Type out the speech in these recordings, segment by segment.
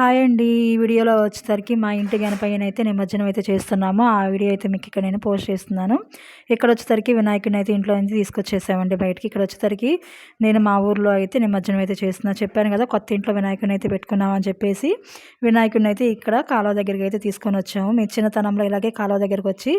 Hi అండి. ఈ వీడియోలో వచ్చేసరికి మా ఇంటి గణపయ్యన అయితే నిమజ్జనం అయితే చేస్తున్నాము. ఆ వీడియో అయితే మీకు ఇక్కడ నేను పోస్ట్ చేస్తున్నాను. ఇక్కడ వచ్చేసరికి వినాయకుడిని అయితే ఇంట్లో నుంచి తీసుకొచ్చేసామండి బయటికి. ఇక్కడ వచ్చేసరికి నేను మా ఊర్లో అయితే నిమజ్జనం అయితే చేస్తున్నా. చెప్పాను కదా కొత్త ఇంట్లో వినాయకుడిని అయితే పెట్టుకున్నామని చెప్పేసి వినాయకుడిని అయితే ఇక్కడ కాలువ దగ్గరికి అయితే తీసుకొని వచ్చాము. మీ చిన్నతనంలో ఇలాగే కాలువ దగ్గరకు వచ్చి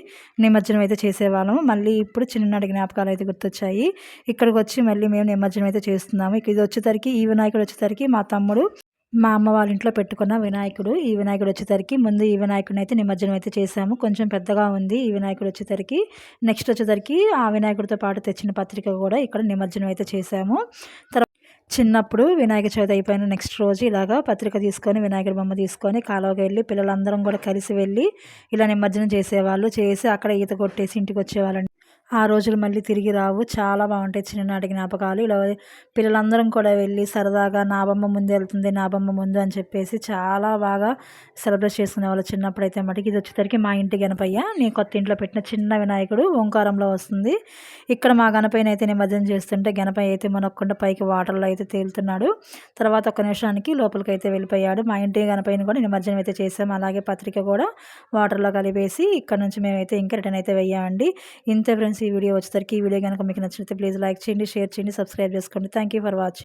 నిమజ్జనం అయితే చేసేవాళ్ళము. మళ్ళీ ఇప్పుడు చిన్ననాటి జ్ఞాపకాలు అయితే గుర్తొచ్చాయి. ఇక్కడికి వచ్చి మళ్ళీ మేము నిమజ్జనం అయితే చేస్తున్నాము. ఇది వచ్చేసరికి ఈ వినాయకుడు వచ్చేసరికి మా తమ్ముడు మా అమ్మ వాళ్ళ ఇంట్లో పెట్టుకున్న వినాయకుడు. ఈ వినాయకుడు వచ్చేసరికి ముందు ఈ వినాయకుడిని అయితే నిమజ్జనం అయితే చేసాము. కొంచెం పెద్దగా ఉంది ఈ వినాయకుడు వచ్చేసరికి. నెక్స్ట్ వచ్చేసరికి ఆ వినాయకుడితో పాటు తెచ్చిన పత్రిక కూడా ఇక్కడ నిమజ్జనం అయితే చేసాము. తర్వాత చిన్నప్పుడు వినాయక చవితి అయిపోయిన నెక్స్ట్ రోజు ఇలాగా పత్రిక తీసుకొని వినాయకుడి బొమ్మ తీసుకొని కాలువకి వెళ్ళి పిల్లలందరం కూడా కలిసి వెళ్ళి ఇలా నిమజ్జనం చేసేవాళ్ళు. చేసి అక్కడ ఈత కొట్టేసి ఇంటికి వచ్చేవాళ్ళండి ఆ రోజులు మళ్ళీ తిరిగి రావు. చాలా బాగుంటాయి చిన్ననాటి జ్ఞాపకాలు. ఇలా పిల్లలందరం కూడా వెళ్ళి సరదాగా నా బొమ్మ ముందు వెళ్తుంది నా బొమ్మ ముందు అని చెప్పేసి చాలా బాగా సెలబ్రేట్ చేసుకునే వాళ్ళు చిన్నప్పుడు అయితే మటుకు. ఇది వచ్చేసరికి మా ఇంటి గణపయ్య. నేను కొత్త ఇంట్లో పెట్టిన చిన్న వినాయకుడు ఓంకారంలో వస్తుంది. ఇక్కడ మా గణపయ్యని అయితే నిమజ్జనం చేస్తుంటే గణపయ్య అయితే మనకుండా పైకి వాటర్లో అయితే తేలుతున్నాడు. తర్వాత ఒక నిమిషానికి లోపలికి అయితే వెళ్ళిపోయాడు. మా ఇంటి గణపయ్యని కూడా నిమజ్జనం అయితే చేసాము అలాగే పత్రిక కూడా వాటర్లో కలిపేసి ఇక్కడ నుంచి మేమైతే ఇంకా రిటర్న్ అయితే వెయ్యామండి. ఫ్రెండ్స్ ఫ్రెండ్స్ ఈ వీడియో వచ్చేసరికి ఈ వీడియో కనుక మీకు నచ్చితే ప్లీజ్ లైక్ చేయండి షేర్ చేయండి సబ్స్క్రైబ్ చేసుకోండి. Thank for watching